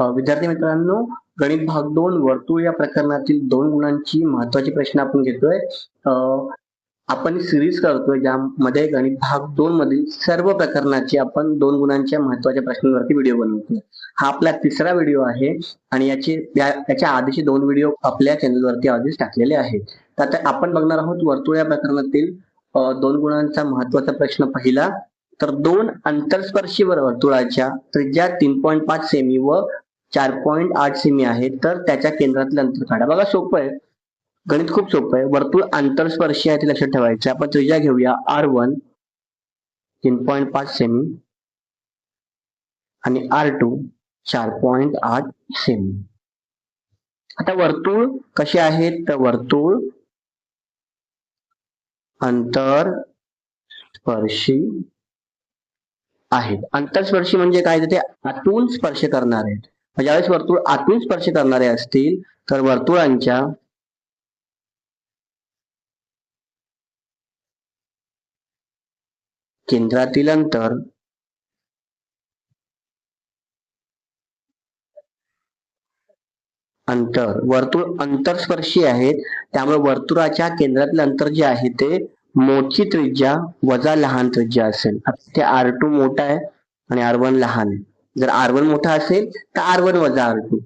विद्यार्थी मित्रांनो गणित भाग दोन वर्तुळ या प्रकरणातील दोन गुणांची महत्त्वाचे प्रश्न आपण घेतोय. अ, आपण सिरीज करतोय ज्यामध्ये गणित भाग दोन मधील सर्व प्रकरणाची आपण दोन गुणांच्या महत्त्वाच्या प्रश्नांवरती व्हिडिओ बनवतोय. हा आपला तिसरा व्हिडिओ आहे आणि याचे याच्या आधीचे दोन व्हिडिओ आपल्या चॅनलवरती आधीच टाकलेले आहेत. तर आता आपण बघणार आहोत वर्तुळ या प्रकरणातील दोन गुणांचा महत्त्वाचा प्रश्न पहिला. तर दोन अंतरस्पर्शी वर्तुळाच्या त्रिज्या तीन पॉईंट पाच सेमी व चार पॉईंट आठ सेमी आहे तर त्याच्या केंद्रातलं अंतर काढा बघा सोपं आहे. गणित खूप सोपं आहे. वर्तुळ आंतरस्पर्शी आहे ते लक्षात ठेवायचं. आपण त्रिज्या घेऊया. आर वन तीन पॉईंट पाच सेमी आणि आर टू चार पॉईंट आठ सेमी. आता वर्तुळ कसे आहेत तर वर्तुळ अंतर स्पर्शी आहेत अंतरस्पर्शी म्हणजे काय? तर ते आतून स्पर्श करणार आहेत. ज्यावेळेस वर्तुळ आतून स्पर्श करणारे असतील तर वर्तुळांच्या केंद्रातील अंतर अंतर वर्तुळ अंतरस्पर्शी आहेत. त्यामुळे वर्तुळाच्या केंद्रातील अंतर जे आहे ते मोठी त्रिज्या वजा लहान त्रिज्या असेल. ते आर टू मोठा आहे आणि आर वन लहान आहे. जर आर वन मोठा असेल तर आर वन वजा आर टू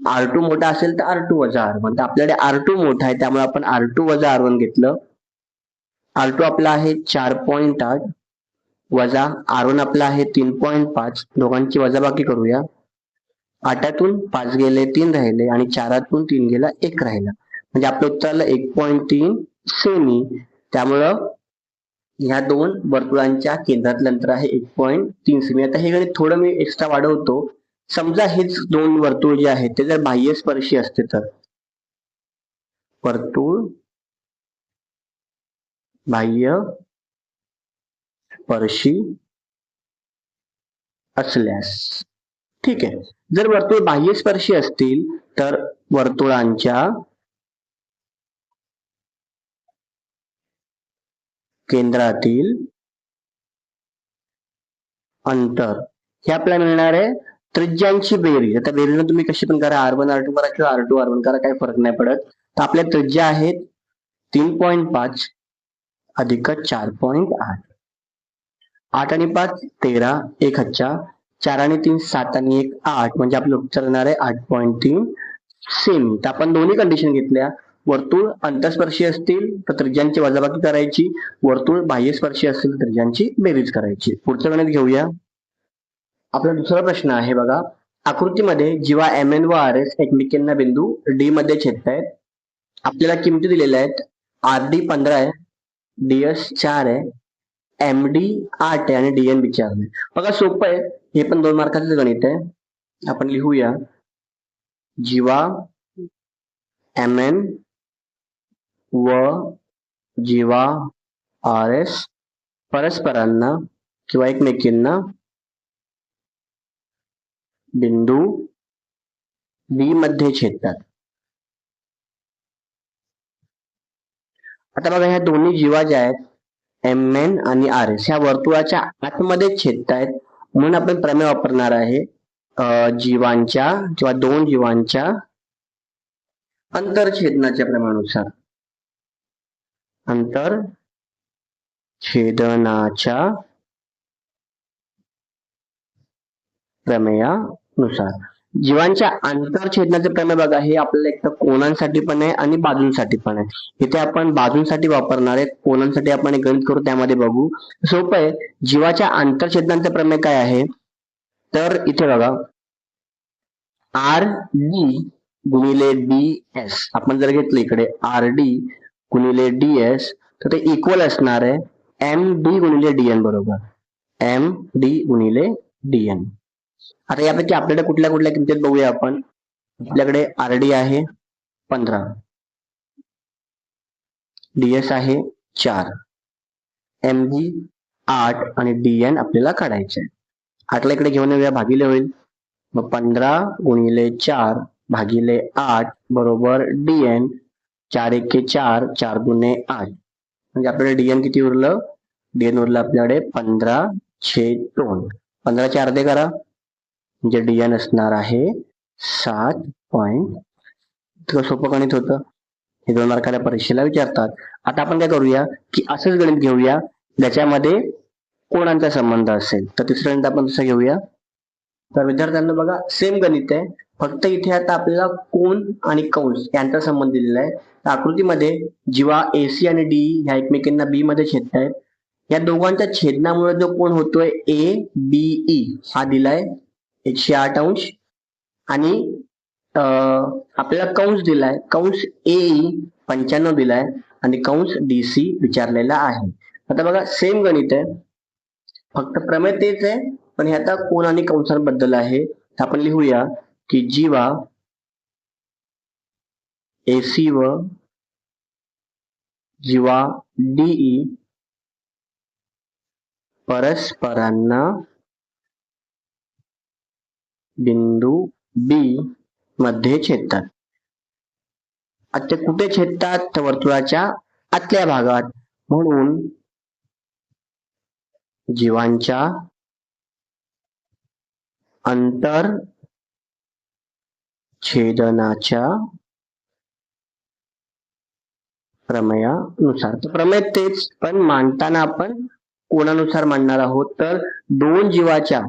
आर टू मोठा असेल तर आर टू वजा आर वन तर आपल्याकडे आर टू मोठा आहे त्यामुळे आपण आर टू वजा आर वन घेतलं. आर टू आपला आहे चार पॉईंट आठ वजा आर वन आपला आहे तीन पॉईंट पाच. दोघांची वजाबाकी करूया. आठातून पाच गेले तीन राहिले आणि चारातून तीन गेला एक राहिला. म्हणजे आपलं उत्तर आलं एक पॉईंट तीन सेमी त्यामुळं ह्या दोन वर्तुळांच्या केंद्रातलं अंतर आहे एक पॉईंट तीन सेमी आता हे गणित थोडं मी एक्स्ट्रा वाढवतो. समजा हेच दोन वर्तुळ जे आहेत ते जर बाह्यस्पर्शी असते तर? वर्तुळ बाह्य स्पर्शी असल्यास. ठीक आहे. जर वर्तुळ बाह्यस्पर्शी असतील तर वर्तुळांच्या केंद्रातील अंतर. हे आपल्याला मिळणार आहे त्रिज्यांची बेरीज. आता बेरीज तुम्ही कशी पण करा आर वन आर टू करा किंवा आर टू आर वन करा काही फरक नाही पडत. तर आपल्या त्रिज्या आहेत तीन पॉईंट पाच अधिक चार पॉईंट आठ. आठ आणि पाच तेरा एक हच्चा चार आणि तीन सात आणि एक आठ. म्हणजे आपलं उत्तर येणार आहे आठ पॉईंट तीन सेमी तर आपण दोन्ही कंडिशन घेतल्या. वर्तुळ अंतस्पर्शी असतील तर त्रिज्यांची वजाबाकी करायची वर्तुळ बाह्यस्पर्शी असतील तर त्रिज्यांची बेरीज करायची. पुढचं गणित घेऊया. आपला दुसरा प्रश्न आहे बघा. आकृतीमध्ये जीवा एम एन व आर एस एकमेकांना बिंदू डी मध्ये छेदतायत. आपल्याला किमती दिलेल्या आहेत. आर डी पंधरा आहे. डीएस चार आहे. एम डी आठ आहे आणि डीएन बी चार आहे. बघा सोपं आहे. हे पण दोन मार्काचं गणित आहे. आपण लिहूया. जीवा एम एन व जीवा आर एस परस्परांना किंवा एकमेकींना बिंदू बी मध्ये छेदतात. आता बघा ह्या दोन्ही जीवा ज्या आहेत एम एन आणि आर एस ह्या वर्तुळाच्या आतमध्ये छेदतायत. म्हणून आपण प्रमेय वापरणार आहे जीवांच्या किंवा दोन जीवांच्या अंतरछेदनाच्या प्रमाणानुसार. अंतर छेदनाच्या प्रमेयानुसार. जीवांच्या आंतरछेदनाचे प्रमेय बघा हे आपल्याला एक तर कोणांसाठी पण आहे आणि बाजूंसाठी पण आहे. इथे आपण बाजूंसाठी वापरणार आहे कोणांसाठी आपण गणित करू त्यामध्ये बघू. सोपं आहे जीवाच्या आंतरछेदनाचे प्रमेय काय आहे? तर इथे बघा आर डी गुणिले डी एस. आपण जर घेतलं इकडे आर डी गुणिले डी एस तर ते इक्वल असणार आहे एम डी गुणिले डी एन बरोबर. एम डी गुणिले डी एन आता यापैकी आपल्याकडे कुठल्या कुठल्या किमतीत बघूया आपण? आपल्याकडे आर डी आहे पंधरा. डीएस आहे चार. एम जी आठ आणि डी एन आपल्याला काढायचे आहे आठला इकडे घेऊन येऊया भागीले होईल. मग पंधरा गुणिले चार भागिले आठ बरोबर डी एन चार एके चार चार गुणे आठ. म्हणजे आपल्याकडे डी एन किती उरलं? डी एन उरलं आपल्याकडे पंधरा छे दोन. पंधराचे अर्धे करा. म्हणजे डीएन असणार आहे सात पॉईंट इतकं सोपं गणित होतं. हे दोन मार्काला परीक्षेला विचारतात. आता आपण काय करूया की असंच गणित घेऊया ज्याच्यामध्ये कोणाचा संबंध असेल. तर तिसरं गणित आपण तसं घेऊया. तर विद्यार्थ्यांना बघा सेम गणित आहे. फक्त इथे आता आपल्याला कोण आणि कंस यांचा संबंध दिलेला आहे. आकृतीमध्ये जीवा ए एसी आणि डी ह्या एकमेकांना बी मध्ये छेदतायत या दोघांच्या छेदनामुळे जो कोण होतोय ए बी ई हा दिलाय. एकशे आठ अंश. आणि अं, आपल्याला कंस दिलाय. कंस ए पंच्याण्णव दिलाय. आणि कंस डी सी विचारलेला आहे. आता बघा सेम गणित आहे. फक्त प्रमेय तेच आहे पण हे आता कोण आणि कंसांबद्दल आहे आपण लिहूया. की जीवा एसी व जीवा डीई परस्परांना बिंदू बी मध्ये छेदतात. आता ते कुठे छेदतात? तर वर्तुळाच्या आतल्या भागात. म्हणून जीवांच्या अंतर छेदनाच्या प्रमेयानुसार. तर प्रमेय तेच पण मांडताना आपण कोणानुसार मांडणार आहोत? तर दोन जीवाच्या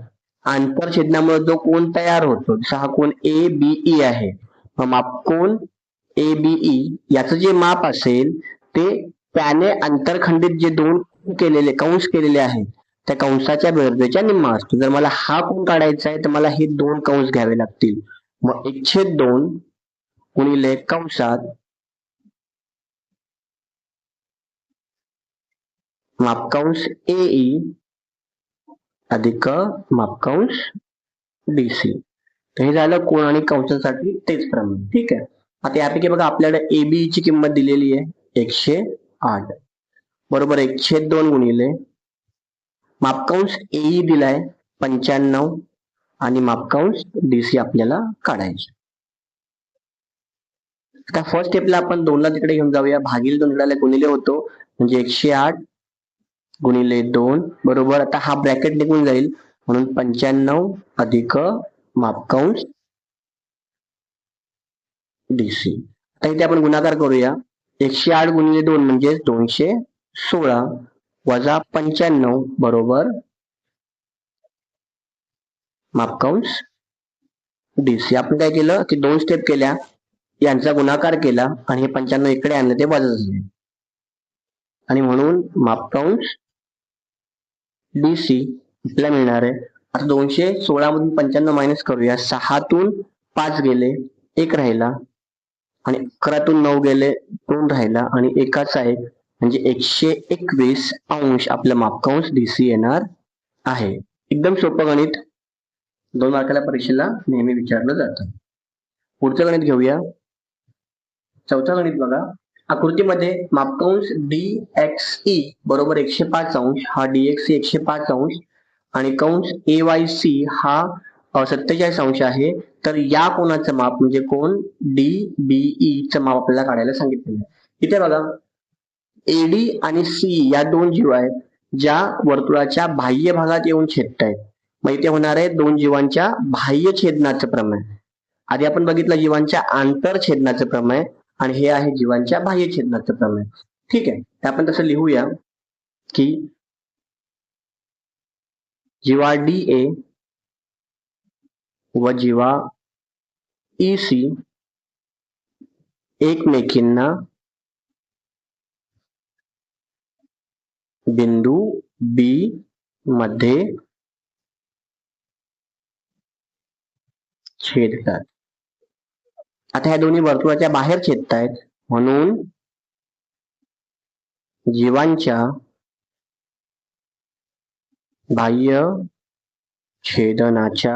आंतरछेदनामुळे जो कोण तयार होतो? जसा हा कोण ए बीई e आहे. मग मापकोन ए बीई e. याचं जे माप असेल ते त्याने आंतरखंडित जे दोन केलेले कंस केलेले आहेत त्या कंसाच्या बेरजेच्या निम्मा असतो. जर मला हा कोण काढायचा आहे तर मला हे दोन कंस घ्यावे लागतील. मग एकशे दोन गुणिले कंसात मापकांश ए अधिक मापकांश डीसी तर हे झालं कोण आणि कंसासाठी तेच प्रमाण. ठीक आहे? आता यापैकी बघा आपल्याकडे एबी ची किंमत दिलेली आहे एकशे आठ. बरोबर एकशे दोन गुणिले मापकांश ए दिलाय पंच्याण्णव. आणि मापकांश डीसी आपल्याला काढायचे. आता फर्स्ट स्टेपला आपण दोनला तिकडे घेऊन जाऊया. भागील दोनला गुणिले होतो म्हणजे एकशे आठ गुणिले दोन बरोबर. आता हा ब्रॅकेट निघून जाईल. म्हणून पंच्याण्णव अधिक मापकांश डीसी आता इथे आपण गुणाकार करूया. एकशे आठ गुणिले दोन म्हणजे दोनशे सोळा वजा पंच्याण्णव बरोबर मापकांश डीसी आपण काय केलं? की दोन स्टेप केल्या. यांचा गुणाकार केला आणि हे पंच्याण्णव इकडे आणलं ते वजा झाले. आणि म्हणून मापकांश डीसी आपल्याला मिळणार आहे. आता दोनशे सोळा मधून पंच्याण्णव मायनस करूया. सहातून पाच गेले एक राहिला. आणि अकरातून नऊ गेले दोन राहिला. आणि एकाचा आहे. म्हणजे एकशे एकवीस अंश आपलं मापकांश डीसी येणार आहे. एकदम सोपं गणित. दोन मार्काला परीक्षेला नेहमी विचारलं जातं. पुढचं गणित घेऊया. चौथा गणित बघा. आकृतीमध्ये मापकांश डी एक्स ई बरोबर एकशे पाच अंश हा डी एक्स एकशे पाच अंश आणि कंश ए वाय सी हा सत्तेचाळीस अंश आहे. तर या कोणाचं माप म्हणजे कोण? डी बी ई च माप आपल्याला काढायला सांगितलेलं आहे. इथे बघा. एडी आणि सी या दोन जीव आहेत ज्या वर्तुळाच्या बाह्य भागात येऊन छेदत आहेत मग इथे होणार आहे दोन जीवांच्या बाह्य छेदनाचं प्रमेय. आधी आपण बघितलं जीवांच्या आंतर छेदनाचं प्रमेय आणि हे आहे जीवांच्या बाह्य छेदनाचं प्रमेय. ठीक आहे आपण तसं लिहूया की जीवा डी ए व जीवा ई सी एकमेकींना बिंदू बी मध्ये छेदतात. आता ह्या दोन्ही वर्तुळाच्या बाहेर छेदतायत. म्हणून जीवांच्या बाह्य छेदनाच्या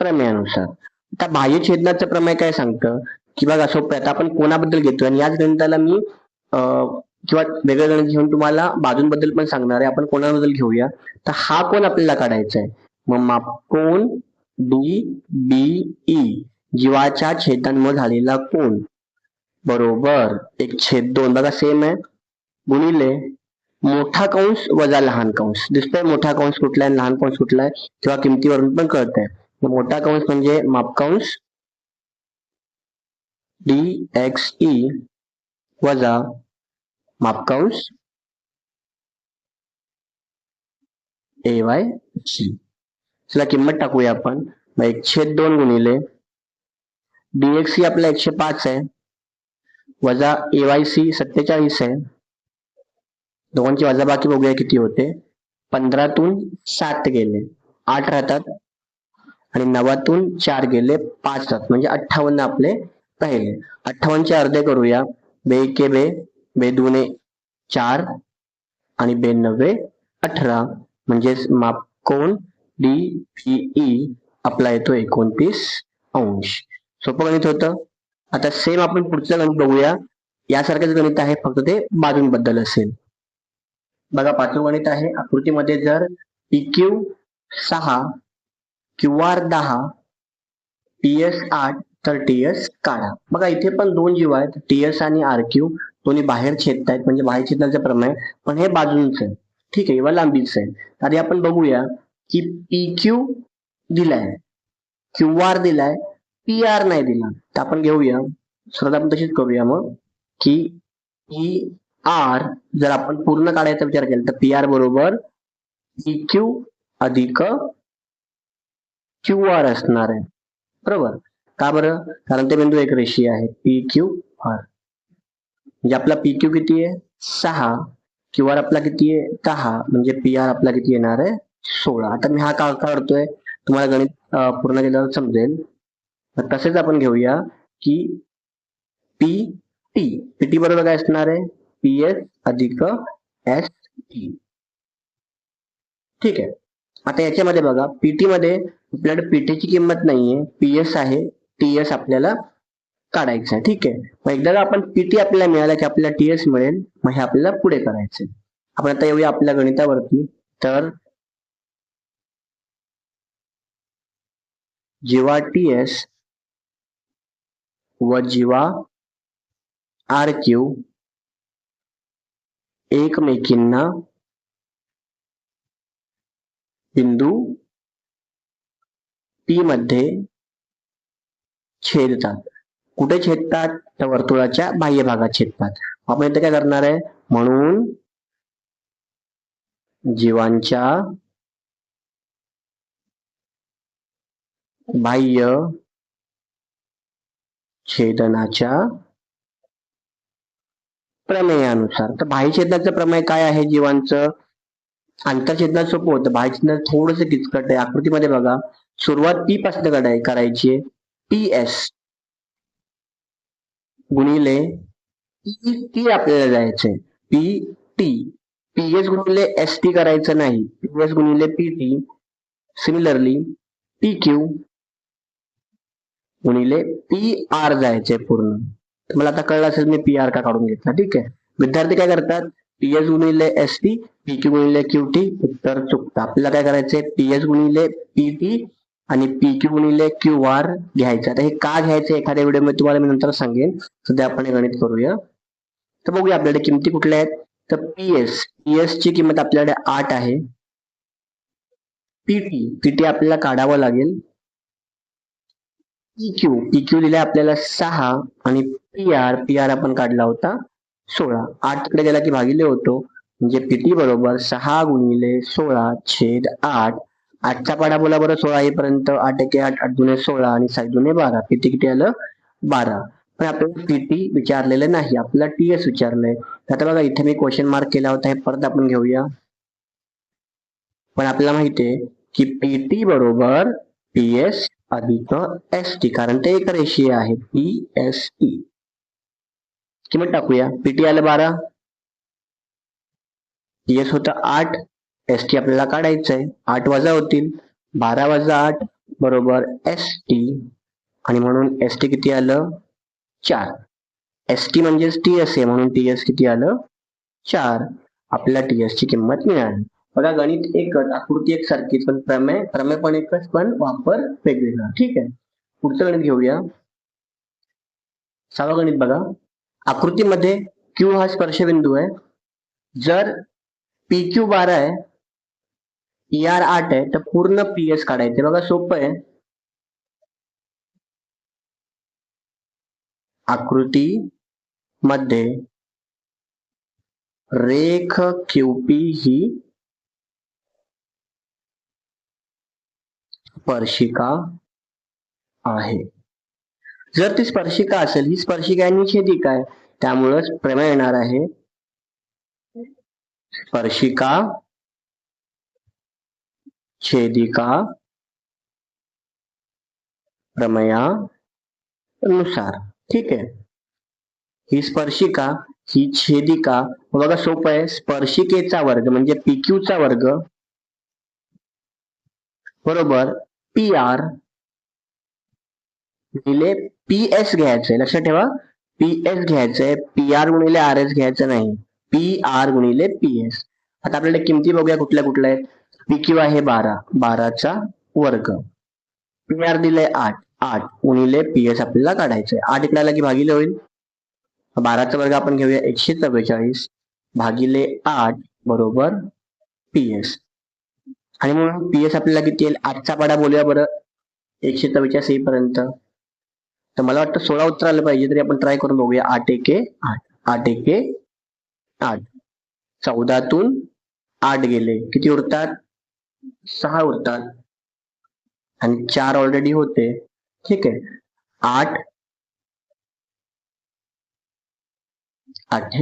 प्रमेयानुसार. आता बाह्य छेदनाचं प्रमेय काय सांगतं? की बघा सोपं आता आपण कोणाबद्दल घेतो आणि याच गणिताला मी अं, किंवा वेगळं गणित घेऊन तुम्हाला बाजूंबद्दल पण सांगणार आहे. आपण कोणाबद्दल घेऊया? तर हा कोण आपल्याला काढायचा आहे मग डी, बी, ई. जीवाच्या छेदांमुळे कोण बरोबर. एक छेद दोन. बघा सेम आहे. गुणिले मोठा कंस वजा लहान कंस. दिसतोय मोठा कंस कुठला आहे लहान कंस कुठला आहे किंवा किमतीवरून पण कळतंय. तर मोठा कंस म्हणजे मापकांश डी, एक्स, ई वजा मापकांश ए, वाय, सी. चला किंमत टाकूया आपण. एकशे दोन गुणिले डीएक्स सी आपला एकशे पाच आहे. वजा एवायसी सत्तेचाळीस आहे. दोघांची वजाबाकी बघूया किती होते. पंधरातून सात गेले. आठ राहतात. आणि नवातून चार गेले पाच राहतात. म्हणजे अठ्ठावन्न आपले राहिले. अठ्ठावन्नचे अर्धे करूया. बे के बे बे दुने चार आणि बे नव्वे अठरा. म्हणजेच माप कोण? डी पी ई आपला येतो एकोणतीस अंश. सोपं गणित होतं? आता सेम आपण पुढचं गणित बघूया. यासारखंच गणित आहे फक्त ते बाजूंबद्दल असेल. बघा पाचवं गणित आहे. आकृतीमध्ये जर पी क्यू सहा क्यू आर दहा टी एस आठ तर टी एस काढा. बघा इथे पण दोन जीव आहेत. टी एस आणि आर क्यू दोन्ही बाहेर छेदतायत म्हणजे बाहेर छेदण्याचं प्रमाण पण हे बाजूंच आहे. ठीक आहे किंवा लांबीच आहे. आधी आपण बघूया. की पी क्यू दिलाय. क्यू आर दिलाय. पी आर नाही दिला. तर आपण घेऊया. सुरुवात करूया मग. की आर जर आपण पूर्ण काढायचा विचार तर पी आर बरोबर पी क्यू अधिक क्यू आर आहे. बरोबर? का बरं? कारण ते बिंदू एक रेषीय आहे. पी क्यू आर म्हणजे आपला पी क्यू किती सहा. क्यू आर आपला किती दहा. पी आर किती येणार आहे? सोळा आता मी हा का काढतोय तुम्हाला गणित पूर्ण केल्यावर समजेल. तर तसेच आपण घेऊया की पी टी पी टी बरोबर काय असणार आहे? पी एस अधिक एस टी e. ठीक आहे. आता याच्यामध्ये बघा पीटी मध्ये आपल्याकडे पीटीची किंमत नाहीये. पी एस आहे. टी एस आपल्याला काढायचं आहे. ठीक आहे. मग एकदा आपण पीटी आपल्याला मिळाला की आपल्याला टी एस मिळेल मग हे आपल्याला पुढे करायचंय. आपण आता येऊया आपल्या गणितावरती. तर जीवा टी एस व जीवा आर क्यू एकमेकींना बिंदू पी मध्ये छेदतात. कुठे छेदतात? तर वर्तुळाच्या बाह्य भागात छेदतात. आपण इथे काय करणार आहे? म्हणून जीवांच्या बाह्य छेदनाच्या प्रमेयानुसार. तर बाह्यछेदनाचं प्रमेय काय आहे जीवांचं? आंतरछेदनात सोपं होतं. बाह्यछेदनात थोडस किचकट आहे. आकृतीमध्ये बघा. सुरुवात पी पासून कडाय करायची पी एस गुणिले टी आपल्याला जायचंय पी टी पी एस गुणिले एस टी करायचं नाही. पी एस गुणिले P T similarly P Q गुणिले पी आर जायचंय पूर्ण. तुम्हाला आता कळलं असेल मी पी आर का काढून घेतला ठीक आहे? विद्यार्थी काय करतात? पी एस गुणिले एस टी पी क्यू गुणिले क्यू टी उत्तर चुकतं. आपल्याला काय करायचंय? पी एस गुणिले पी टी आणि पी क्यू गुणिले क्यू आर घ्यायचं. आता हे का घ्यायचं एखाद्या व्हिडिओमध्ये तुम्हाला मी नंतर सांगेन. सध्या आपण हे गणित करूया. तर बघूया आपल्याकडे किमती कुठल्या आहेत? तर पी एस पी एस ची किंमत आपल्याकडे आठ आहे. पीटी पीटी आपल्याला काढावं लागेल. इक्यू इक्यू दिलाय आपल्याला सहा आणि पी आर पी आर आपण काढला होता सोळा. आठकडे गेला की भागिले होतो म्हणजे पीटी बरोबर सहा गुणिले सोळा छेद आठ. आठचा पाडा बोला बरं सोळा येईपर्यंत आठ एके आठ आठ जुने सोळा आणि सात जुने बारा. पीटी किती आलं? बारा. पण आपल्याला पीटी विचारलेलं नाही. आपल्याला टी एस विचारलंय. आता बघा इथे मी क्वेश्चन मार्क केला होता हे परत आपण घेऊया. पण आपल्याला माहितीये की पीटी बरोबर पी एस अधिक एस टी कारण ते एक रेषीय आहे पी एस टी किंमत टाकूया. पीटी आलं बारा. पी एस होतं आठ. एस टी आपल्याला काढायचं आहे आठ वजा होतील. बारा वजा आठ बरोबर एस टी आणि म्हणून एस टी किती आलं? चार. एस टी म्हणजेच टी एस आहे म्हणून टी एस किती आलं? चार. आपल्याला टी एस ची किंमत मिळाली. बघा गणित एकच आकृती एक सारखीच पण प्रमेय प्रमेय पण एकच पण वापर वेगवेगळा. ठीक आहे. पुढचं गणित घेऊया. सहावं गणित बघा. आकृतीमध्ये क्यू हा स्पर्शबिंदू आहे. जर पी क्यू बारा आहे ई आर आठ आहे तर पूर्ण पी एस काढायचे. बघा सोपं आहे. आकृती मध्ये रेख क्यूपी ही स्पर्शिका आहे. जर ती स्पर्शिका असेल ही स्पर्शिका आणि छेदिका आहे त्यामुळंच प्रमेय येणार आहे. स्पर्शिका छेदिका प्रमेयानुसार. ठीक आहे. ही स्पर्शिका ही छेदिका बघा सोपं आहे. स्पर्शिकेचा वर्ग म्हणजे पीक्यूचा चा वर्ग. बरोबर? पी आर गुणिले पी एस घ्यायचंय. लक्षात ठेवा. पी एस घ्यायचंय. पी आर गुणिले आर एस घ्यायचं नाही. पी आर गुणिले पी एस आता आपल्याला किमती बघूया कुठल्या कुठल्या आहेत. पी क्यू आहे बारा. बाराचा वर्ग. पी आर दिले आठ. आठ गुणिले पी एस आपल्याला काढायचंय. आठ इकडे आला की भागिले होईल? बाराचा वर्ग आपण घेऊया एकशे चव्वेचाळीस. भागिले आठ बरोबर पी एस आणि म्हणून पी एस आपल्याला किती येईल? आठचा पाडा बोलूया बरं. एकशे चव्वेचाळीस पर्यंत. तर मला वाटतं सोळा उत्तर आलं पाहिजे तरी आपण ट्राय करून बघूया. आठ एके आठ आठ एके आठ. चौदातून आठ गेले. किती उरतात? सहा उरतात. आणि चार ऑलरेडी होते. ठीक आहे. आठ. आठ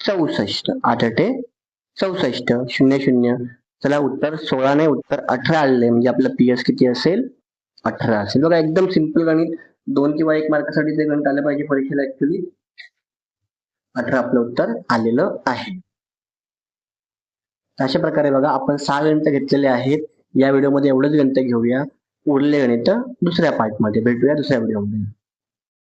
चौसष्ट. आठ अठे चौसष्ट शून्य शून्य. चला उत्तर सोळा नाही उत्तर अठरा आले म्हणजे आपलं पी एस किती असेल? अठरा असेल. बघा एकदम सिंपल गणित. दोन किंवा एक मार्कासाठी ते गणित आलं पाहिजे परीक्षेला ऍक्च्युली अठरा आपलं उत्तर आलेलं आहे. अशा प्रकारे बघा आपण सहा गणित घेतलेले आहेत. या व्हिडिओमध्ये एवढंच गणित घेऊया. उरले गणित दुसऱ्या पार्टमध्ये भेटूया दुसऱ्या व्हिडिओमध्ये